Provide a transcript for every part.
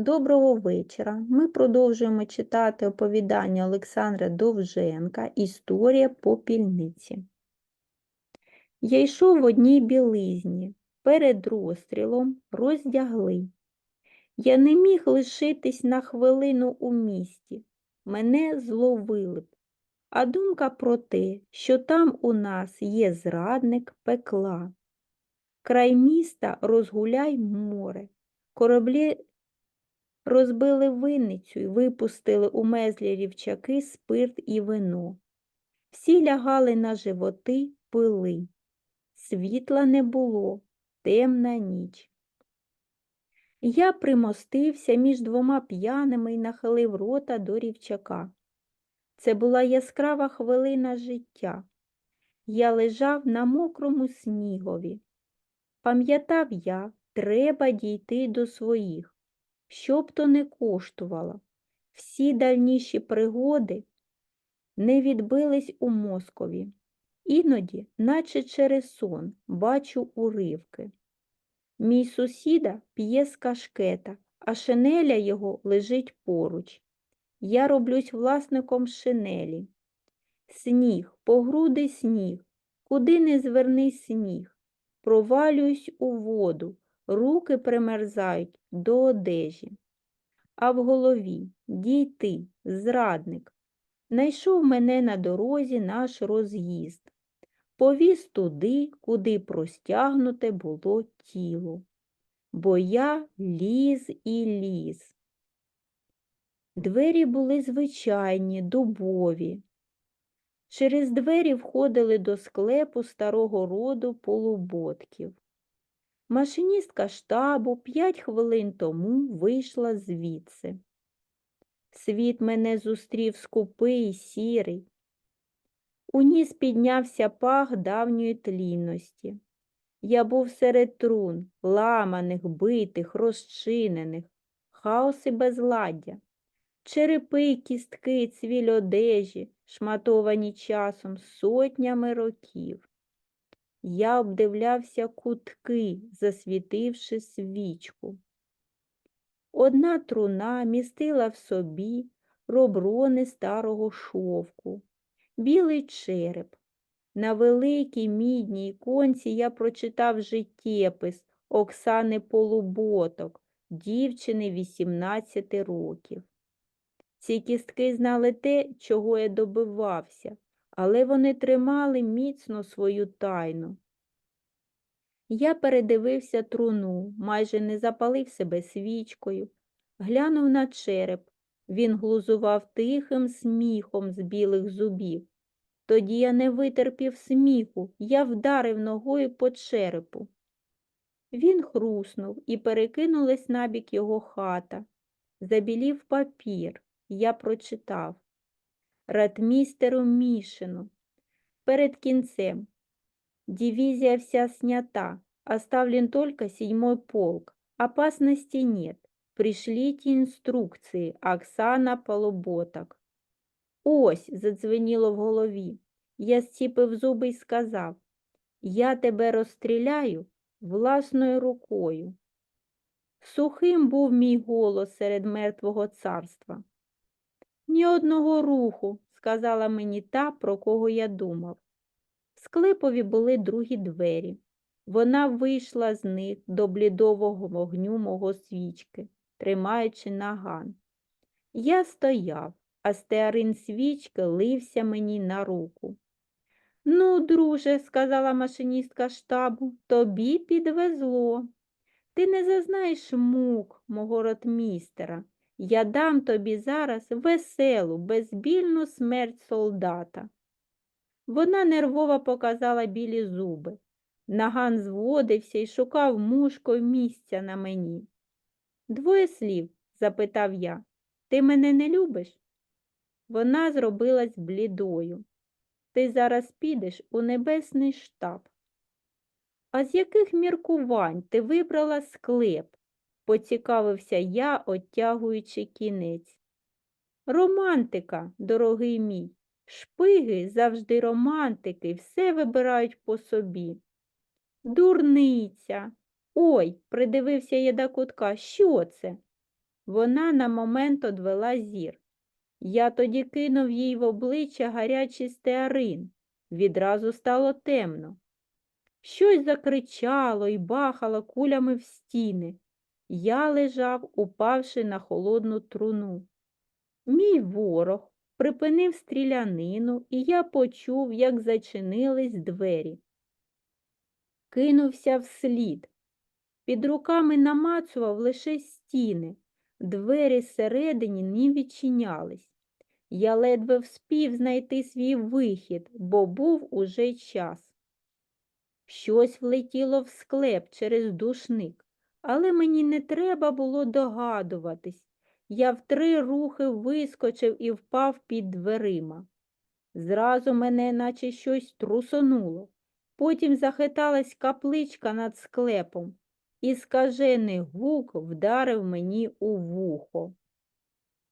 Доброго вечора. Ми продовжуємо читати оповідання Олександра Довженка Історія попільниці. Я йшов в одній білизні. Перед розстрілом роздягли. Я не міг лишитись на хвилину у місті. Мене зловили б. А думка про те, що там у нас є зрадник пекла. Край міста розгуляй море. Кораблі Розбили винницю і випустили у мезлі рівчаки спирт і вино. Всі лягали на животи, пили. Світла не було, темна ніч. Я примостився між двома п'яними і нахилив рота до рівчака. Це була яскрава хвилина життя. Я лежав на мокрому снігові. Пам'ятав я, треба дійти до своїх що б то не коштувало. Всі дальніші пригоди не відбились у мозкові. Іноді, наче через сон, бачу уривки. Мій сусіда п'є з кашкета, а шинеля його лежить поруч. Я роблюсь власником шинелі. Сніг, по груди сніг, куди не зверни сніг. Провалююсь у воду, руки примерзають до одежі. А в голові дійти, зрадник, найшов мене на дорозі наш роз'їзд, повіз туди, куди простягнуте було тіло, бо я ліз і ліз. Двері були звичайні, дубові. Через двері входили до склепу старого роду полуботків. Машиністка штабу п'ять хвилин тому вийшла звідси. Світ мене зустрів скупий, сірий. У ніс піднявся пах давньої тлінності. Я був серед трун, ламаних, битих, розчинених, хаос і безладдя, черепи, кістки, цвіль одежі, шматовані часом сотнями років. Я обдивлявся кутки, засвітивши свічку. Одна труна містила в собі роброни старого шовку, білий череп. На великій мідній іконці я прочитав життєпис Оксани Полуботок, дівчини 18 років. Ці кістки знали те, чого я добивався, але вони тримали міцно свою тайну. Я передивився труну, майже не запалив себе свічкою, глянув на череп. Він глузував тихим сміхом з білих зубів. Тоді я не витерпів сміху, я вдарив ногою по черепу. Він хруснув і перекинулась набік його хата. Забілів папір, я прочитав ратмістеру Мишину. Перед кінцем. Дивизия вся снята, оставлен только седьмой полк. Опасности нет. Пришлите інструкції, Оксана Полуботок. Ось, задзвеніло в голові. Я зціпив зуби й сказав Я тебе розстріляю власною рукою. Сухим був мій голос серед мертвого царства. Ні одного руху, сказала мені та, про кого я думав. В склепові були другі двері. Вона вийшла з них до блідового вогню мого свічки, тримаючи наган. Я стояв, а стеарин свічки лився мені на руку. Ну, друже, сказала машиністка штабу, тобі підвезло. Ти не зазнаєш мук мого ротмістера. Я дам тобі зараз веселу, безбільну смерть солдата. Вона нервово показала білі зуби. Наган зводився і шукав мушкою місця на мені. Двоє слів, запитав я, ти мене не любиш? Вона зробилась блідою. Ти зараз підеш у небесний штаб. А з яких міркувань ти вибрала склеп? Поцікавився я, оттягуючи кінець. Романтика, дорогий мій, шпиги завжди романтики, все вибирають по собі. Дурниця. Ой, придивився я до кутка, що це? Вона на момент одвела зір. Я тоді кинув їй в обличчя гарячий стеарин. Відразу стало темно. Щось закричало і бахало кулями в стіни. Я лежав, упавши на холодну труну. Мій ворог припинив стрілянину, і я почув, як зачинились двері. Кинувся вслід. Під руками намацував лише стіни, двері зсередині не відчинялись. Я ледве вспів знайти свій вихід, бо був уже час. Щось влетіло в склеп через душник, але мені не треба було догадуватись. Я в три рухи вискочив і впав під дверима. Зразу мене наче щось трусонуло. Потім захиталась капличка над склепом, і скажений гук вдарив мені у вухо.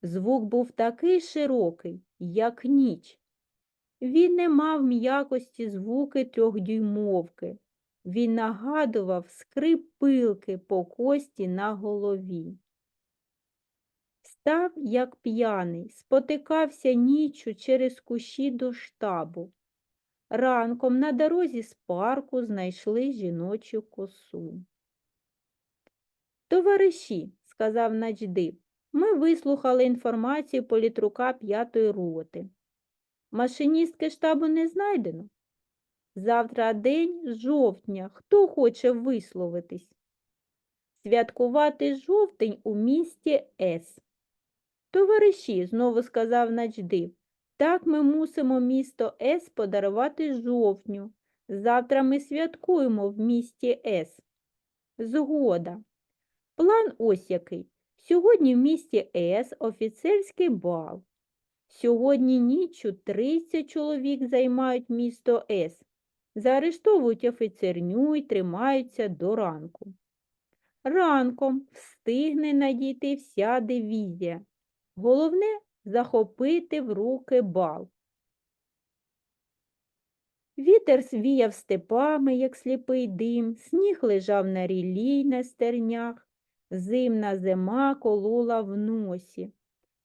Звук був такий широкий, як ніч. Він не мав м'якості звуки трьохдюймовки. Він нагадував скрип пилки по кості на голові. Став, як п'яний, спотикався ніччю через кущі до штабу. Ранком на дорозі з парку знайшли жіночу косу. Товариші, сказав начдив, ми вислухали інформацію політрука п'ятої роти. Машиністки штабу не знайдено. Завтра день жовтня. Хто хоче висловитись? Святкувати жовтень у місті С. Товариші, знову сказав начдив, так ми мусимо місто С подарувати жовтню. Завтра ми святкуємо в місті С. Згода. План ось який. Сьогодні в місті С офіцерський бал. Сьогодні ніччю 30 чоловік займають місто С. Заарештовують офіцерню і тримаються до ранку. Ранком встигне надійти вся дивізія. Головне захопити в руки бал. Вітер свіяв степами, як сліпий дим, сніг лежав на ріллі на стернях, зимна зима колола в носі.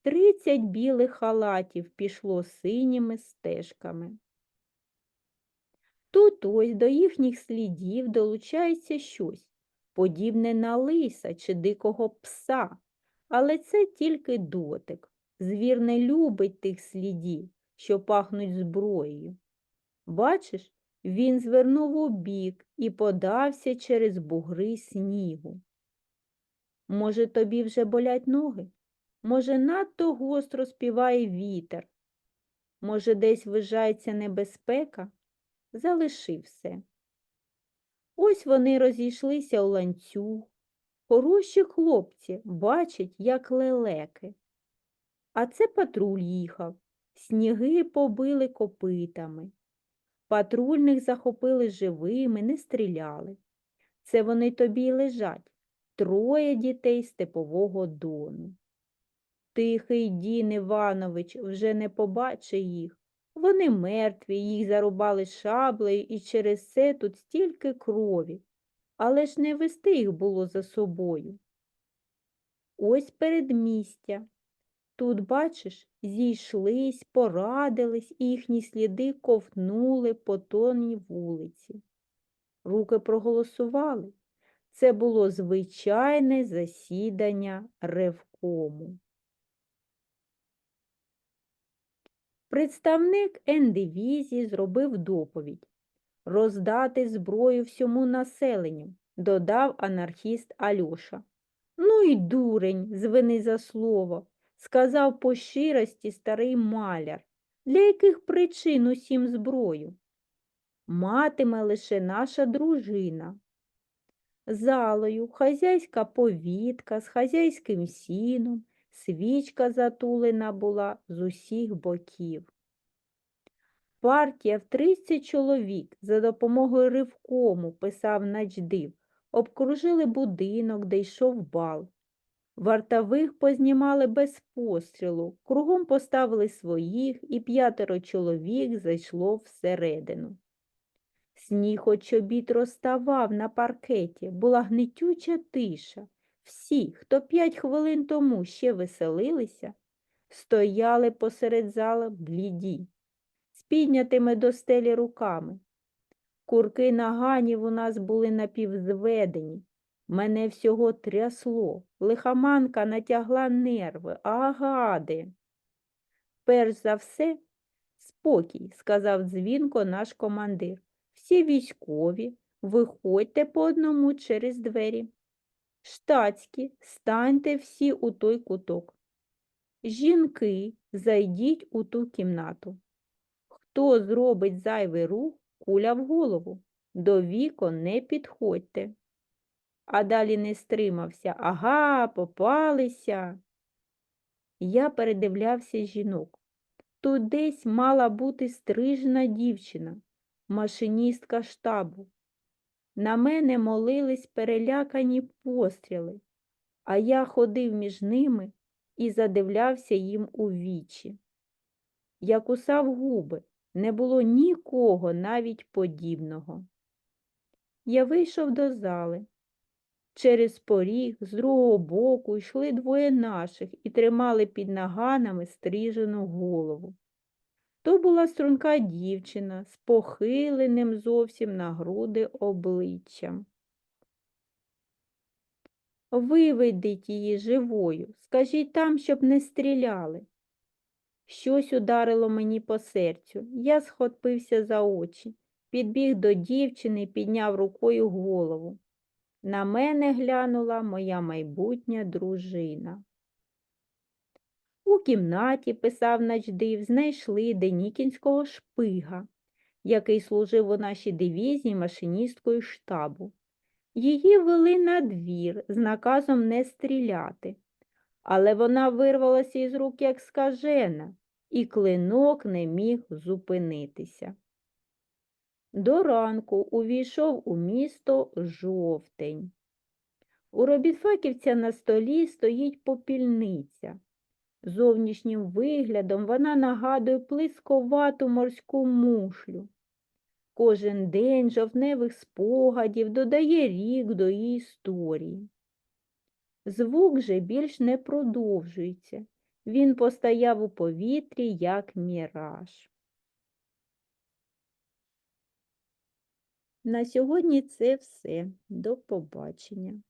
Тридцять білих халатів пішло синіми стежками. Тут ось до їхніх слідів долучається щось, подібне на лиса чи дикого пса, але це тільки дотик. Звір не любить тих слідів, що пахнуть зброєю. Бачиш, він звернув у бік і подався через бугри снігу. Може, тобі вже болять ноги? Може, надто гостро співає вітер? Може, десь вижається небезпека? Залиши все. Ось вони розійшлися у ланцюг. Хороші хлопці бачать, як лелеки. А це патруль їхав, сніги побили копитами. Патрульних захопили живими, не стріляли. Це вони тобі й лежать, троє дітей степового дону. Тихий Дін Іванович вже не побачить їх. Вони мертві, їх зарубали шаблею, і через це тут стільки крові, але ж не вести їх було за собою. Ось передмістя. Тут, бачиш, зійшлись, порадились, і їхні сліди ковтнули по тонній вулиці. Руки проголосували. Це було звичайне засідання ревкому. Представник Н-дивізії зробив доповідь роздати зброю всьому населенню, додав анархіст Альоша. Ну й дурень, звини за слово, сказав по щирості старий маляр. Для яких причин усім зброю? Матиме лише наша дружина. Залою хазяйська повітка з хазяйським сіном, свічка затулена була з усіх боків. Партія в 30 чоловік за допомогою ривкому, писав начдив, обкружили будинок, де йшов бал. Вартових познімали без пострілу, кругом поставили своїх, і п'ятеро чоловік зайшло всередину. Сніг от чобіт розставав на паркеті, була гнетюча тиша, Всі, хто п'ять хвилин тому ще веселилися, стояли посеред зала бліді, з піднятими до стелі руками. Курки наганів у нас були напівзведені. Мене всього трясло, лихоманка натягла нерви, а гади. Перш за все, спокій, сказав дзвінко наш командир. Всі військові, виходьте по одному через двері. Штатські, станьте всі у той куток. Жінки, зайдіть у ту кімнату. Хто зробить зайвий рух, куля в голову. До вікон не підходьте. А далі не стримався. Ага, попалися. Я передивлявся жінок. Тут десь мала бути стрижена дівчина, машиністка штабу. На мене молились перелякані постріли, а я ходив між ними і задивлявся їм у вічі. Я кусав губи, не було нікого навіть подібного. Я вийшов до зали. Через поріг з другого боку йшли двоє наших і тримали під наганами стрижену голову. То була струнка дівчина з похиленим зовсім на груди обличчям. Виведіть її живою, скажіть там, щоб не стріляли. Щось ударило мені по серцю. Я схопився за очі, підбіг до дівчини підняв рукою голову. На мене глянула моя майбутня дружина. У кімнаті, писав начдив, знайшли денікінського шпига, який служив у нашій дивізії машиністкою штабу. Її вели на двір з наказом не стріляти, але вона вирвалася із рук, як скажена, і клинок не міг зупинитися. До ранку увійшов у місто жовтень. У робітфаківця на столі стоїть попільниця. Зовнішнім виглядом вона нагадує плисковату морську мушлю. Кожен день жовтневих спогадів додає рік до її історії. Звук же більш не продовжується. Він постояв у повітрі, як міраж. На сьогодні це все. До побачення.